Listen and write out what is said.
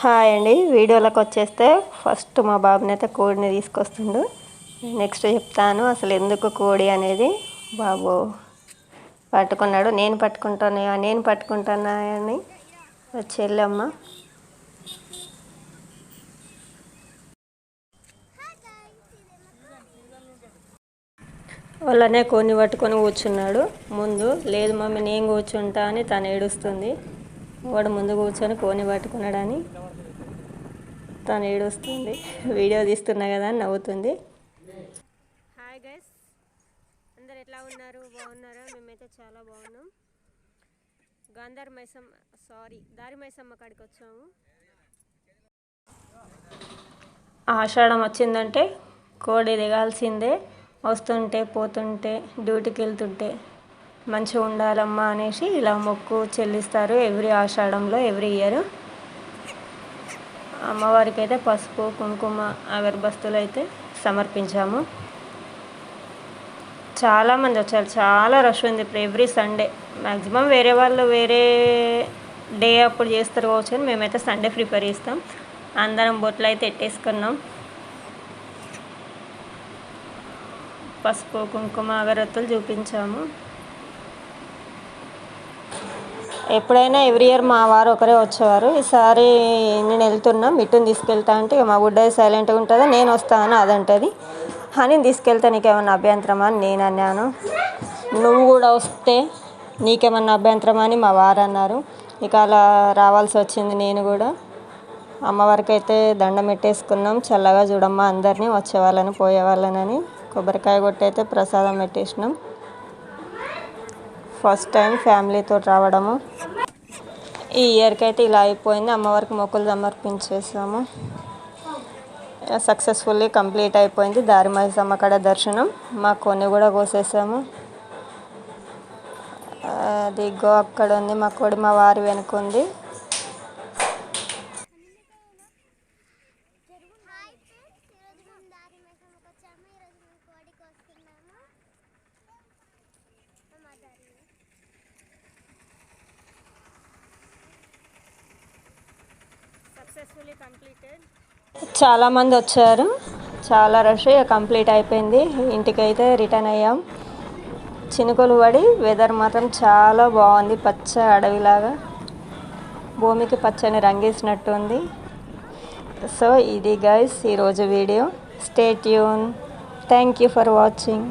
Hi అండి. వీడియోలోకి వచ్చేస్తే ఫస్ట్ మా బాబుని అయితే కోడిని తీసుకొస్తుండు. నెక్స్ట్ చెప్తాను అసలు ఎందుకు కోడి అనేది బాబు పట్టుకున్నాడు. నేను పట్టుకుంటాను? నేను పట్టుకుంటానా అని చెల్లమ్మ. వాళ్ళనే కొన్ని పట్టుకొని కూర్చున్నాడు. ముందు లేదు మమ్మీ నేను కూర్చుంటా అని తను ఏడుస్తుంది. వాడు ముందు కూర్చొని కోని పట్టుకున్నాడని తను ఏడుస్తుంది. వీడియో తీస్తున్నా కదా అని నవ్వుతుంది. హాయ్ గైస్ అందరు ఎట్లా ఉన్నారు? బాగున్నారా? మేమైతే చాలా బాగున్నాం. గాంధార్ మైసమ్మ సారీ దారి మైసమ్మ కాడికి వచ్చాము. ఆషాఢం వచ్చిందంటే కోడి దిగాల్సిందే. వస్తుంటే పోతుంటే డ్యూటీకి వెళ్తుంటే మంచిగా ఉండాలమ్మా అనేసి ఇలా మొక్కు చెల్లిస్తారు ఎవ్రీ ఆషాఢంలో ఎవ్రీ ఇయర్. అమ్మవారికి అయితే పసుపు కుంకుమ అగరబస్తులు అయితే సమర్పించాము. చాలామంది వచ్చారు. చాలా రష్ ఉంది. ఇప్పుడు ఎవ్రీ సండే. మ్యాక్సిమం వేరే వాళ్ళు వేరే డే అప్పుడు చేస్తారు కావచ్చు అని మేమైతే సండే ప్రిపేర్ చేస్తాం. అందరం బొట్లు అయితే ఎట్టేసుకున్నాం. పసుపు కుంకుమ అగరత్తులు చూపించాము. ఎప్పుడైనా ఎవ్రీ ఇయర్ మా వారు ఒకరే వచ్చేవారు. ఈసారి నేను వెళ్తున్నా మిట్టుని తీసుకెళ్తా అంటే మా గుడ్డ సైలెంట్గా ఉంటుందా నేను వస్తాను అదంటది. అని తీసుకెళ్తే నీకేమన్నా అభ్యంతరమా అని నేను అన్నాను. నువ్వు కూడా వస్తే నీకేమన్నా అభ్యంతరమా అని మా వారు అన్నారు. ఇక అలా రావాల్సి వచ్చింది నేను కూడా. అమ్మవారికి అయితే దండం పెట్టేసుకున్నాం. చల్లగా చూడమ్మా అందరినీ వచ్చేవాళ్ళని పోయేవాళ్ళని కొబ్బరికాయ కొట్టి అయితే ప్రసాదం పెట్టేసినాం. ఫస్ట్ టైం ఫ్యామిలీతో రావడము. ఈ ఇయర్కి అయితే ఇలా అయిపోయింది. అమ్మవారికి మొక్కులు సమర్పించేసాము. సక్సెస్ఫుల్లీ కంప్లీట్ అయిపోయింది. దారి మైసమ్మ కడ దర్శనం. మా కొన్ని కూడా కోసేసాము. అది గో అక్కడ ఉంది. మా కొడి మా వారి వెనుక ఉంది. దారి మేసమ్మకి వచ్చాము ఈరోజు మేము కోడికి వస్తున్నాము మా దారి సక్సెస్ఫుల్లీ కంప్లీటెడ్ చాలామంది వచ్చారు. చాలా రష్ కంప్లీట్ అయిపోయింది. ఇంటికి అయితే రిటర్న్ అయ్యాం. చినుకులు పడి వెదర్ మాత్రం చాలా బాగుంది. పచ్చ అడవిలాగా. భూమికి పచ్చని రంగేసినట్టు ఉంది. సో ఇది గైస్ ఈరోజు video stay tune thank you for watching